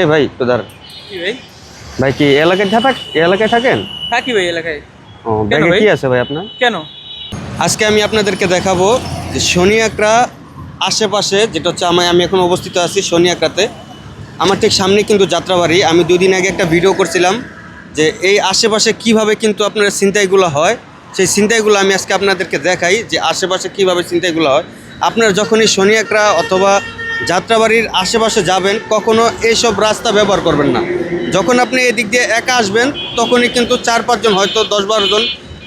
এ ভাই তো দাঁড়ান কি ভাই? ভাই কি এলাকায় থাক এলাকায় থাকেন? থাকি ভাই এলাকায়। ও কেন ব্যাগে কি আছে ভাই আপনার? কেন? আজকে আমি আপনাদেরকে দেখাবো যে শনিয়াকড়া আশেপাশে যেটা হচ্ছে আমি আমি এখন অবস্থিত আছি শনিয়াকড়াতে আমার ঠিক সামনে কিন্তু যাত্রাবাড়ি। আমি দুদিন আগে একটা ভিডিও করছিলাম যে এই আশেপাশে কীভাবে কিন্তু আপনার ছিনতাইগুলো হয়। সেই ছিনতাইগুলো আমি আজকে আপনাদেরকে দেখাই যে আশেপাশে কীভাবে ছিনতাইগুলো হয়। আপনার যখনই শনিয়াকড়া অথবা যাত্রাবাড়ির আশেপাশে যাবেন, কখনো এইসব রাস্তা ব্যবহার করবেন না। যখন আপনি এদিক দিয়ে একা আসবেন, তখনই কিন্তু চার পাঁচজন, হয়তো দশ বারো জন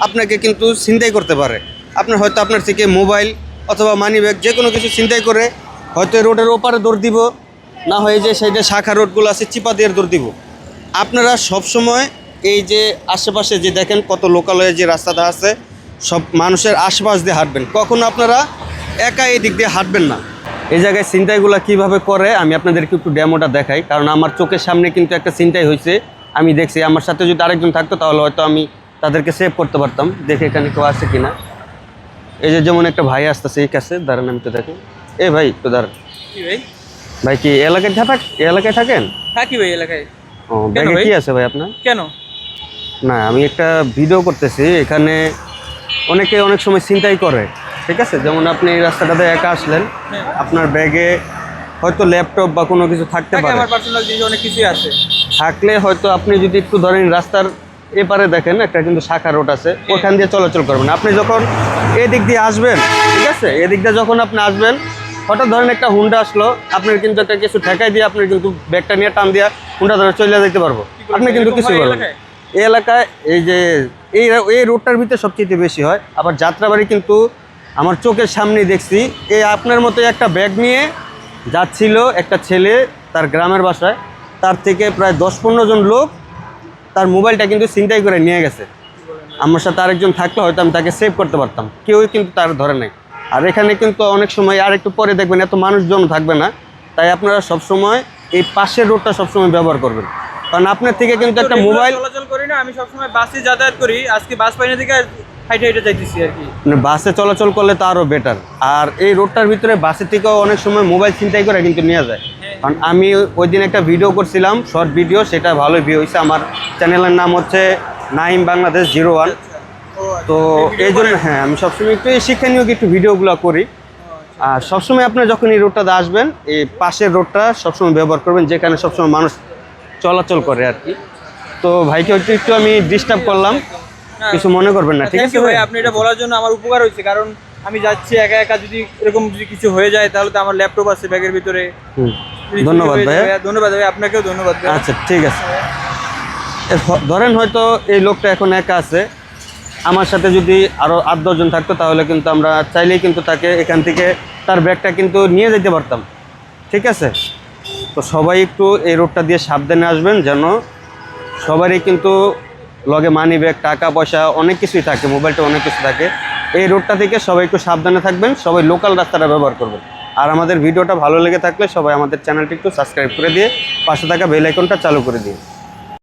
আপনাকে কিন্তু ছিনতাই করতে পারে। আপনার হয়তো আপনার থেকে মোবাইল অথবা মানি ব্যাগ যে কোনো কিছু ছিনতাই করে হয়তো রোডের ওপারে দৌড় দিব, না হয় যে সাইডে শাখা রোডগুলো আছে, চিপা দিয়ে দৌড় দিব। আপনারা সবসময় এই যে আশেপাশে যে দেখেন কত লোকালয়ে যে রাস্তাটা আছে, সব মানুষের আশপাশ দিয়ে হাঁটবেন। কখনো আপনারা একা এই দিক দিয়ে হাঁটবেন না। এই জায়গায় ছিনতাইগুলো কীভাবে করে আমি আপনাদেরকে একটু ডেমোটা দেখাই। কারণ আমার চোখের সামনে কিন্তু একটা ছিনতাই হয়েছে। আমি দেখছি আমার সাথে যদি আরেকজন থাকতো তাহলে হয়তো আমি তাদেরকে সেভ করতে পারতাম। দেখে এখানে কেউ আছে কিনা। এই যে যেমন একটা ভাই আসতেছে এই কাছে দাঁড়ান আমি তো দেখি। এ ভাই তো দাঁড়ান। ভাই? ভাই কি এলাকায় থাক এলাকায় থাকেন? থাকি ভাই এলাকায়। ও ব্যাগে কি আছে ভাই আপনার? কেন? না আমি একটা ভিডিও করতেছি এখানে অনেকে অনেক সময় চিন্তাই করে। ঠিক আছে? যেমন আপনি এই রাস্তাটাতে একা আসলেন হ্যাঁ। আপনার ব্যাগে হয়তো ল্যাপটপ বা কোনো কিছু থাকতে থাকে পারে। আমার পার্সোনাল জিনিস অনেক কিছুই আছে। থাকলে হয়তো আপনি যদি একটু ধরেন রাস্তার এপারে দেখেন একটা কিন্তু শাখা রোড আছে ওখান দিয়ে চলাচল করবেন। আপনি যখন এদিক দিয়ে আসবেন ঠিক আছে? এদিক দিয়ে যখন আপনি আসবেন হঠাৎ ধরেন একটা হুন্ডা আসলো আপনার কিন্তু একটা কিছু ঠেকাই দিয়ে আপনি কিন্তু ব্যাগটা নিয়ে টান দিয়ে হুন্ডা ধরে চলে যেতে পারব। আপনি কিন্তু কিছু করবেন? এই এলাকায় এই যে এই এই রোডটার ভিতরে সবচেয়ে বেশি হয়। আবার যাত্রাবাড়ি কিন্তু আমার চোখের সামনে দেখছি। এ আপনার মতো একটা ব্যাগ নিয়ে যাচ্ছিল একটা ছেলে তার গ্রামের বাসায়। তার থেকে প্রায় দশ পনেরো জন লোক তার মোবাইলটা কিন্তু ছিনতাই করে নিয়ে গেছে। আমার সাথে আরেকজন থাকলে হয়তো আমি তাকে সেভ করতে পারতাম। কেউই কিন্তু তার ধরে নাই। আর এখানে কিন্তু অনেক সময় আর একটু পরে দেখবেন এত মানুষজন থাকবে না। তাই আপনারা সব সময় এই পাশের রোডটা সবসময় ব্যবহার করবেন। কারণ আপনার থেকে কিন্তু একটা মোবাইল চলাচল করি না আমি সবসময় বাসে যাতায়াত করি। আজকে বাস পাইনি থেকে হাইটে হাইটে যাইতেছি আর কি। মানে বাসে চলাচল করলে তো আরও বেটার আর এই রোডটার ভিতরে বাসের থেকেও অনেক সময় মোবাইল ছিনতাই করে কিন্তু নিয়ে যায়। কারণ আমি ওই দিন একটা ভিডিও করছিলাম শর্ট ভিডিও সেটা ভালো ভিউ হয়েছে আমার চ্যানেলের নাম হচ্ছে নাইম বাংলাদেশ জিরো ওয়ান তো এই জন্য হ্যাঁ আমি সবসময় একটু শিক্ষণীয় একটু ভিডিওগুলো করি। আর সবসময় আপনি যখন এই রোডটাতে আসবেন এই পাশের রোডটা সবসময় ব্যবহার করবেন যেখানে সবসময় মানুষ চলাচল করে আর কি। তো ভাইকে একটু একটু আমি ডিস্টার্ব করলাম। কিছু মনে করবেন না ঠিক আছে? ভাই ভাই আপনি এটা বলার জন্য আমার উপকার হয়েছে কারণ আমি যাচ্ছি একা একা যদি এরকম যদি কিছু হয়ে যায় তাহলে তো আমার ল্যাপটপ আছে ব্যাগের ভিতরে। হুম। ধন্যবাদ হয়ে ভাইয়া। ধন্যবাদ ভাই আপনাকেও ধন্যবাদ ভাই আচ্ছা ঠিক আছে। ধরেন হয়তো এই লোকটা এখন একা আছে আমার সাথে যদি আরও আট দশজন থাকতো তাহলে কিন্তু আমরা চাইলেই কিন্তু তাকে এখান থেকে তার ব্যাগটা কিন্তু নিয়ে যেতে পারতাম ঠিক আছে? তো সবাই একটু এই রোডটা দিয়ে সাবধানে আসবেন যেন সবারই কিন্তু লগে মানি ব্যাগ টাকা পয়সা, অনেক কিছুই থাকে মোবাইলটা অনেক কিছু থাকে। এই রোডটা থেকে সবাই একটু সাবধানে থাকবেন, সবাই লোকাল রাস্তাটা ব্যবহার করবেন। আর আমাদের ভিডিওটা ভালো লেগে থাকলে সবাই আমাদের চ্যানেলটি একটু সাবস্ক্রাইব করে দিয়ে পাশে থাকা বেল আইকনটা চালু করে দিন।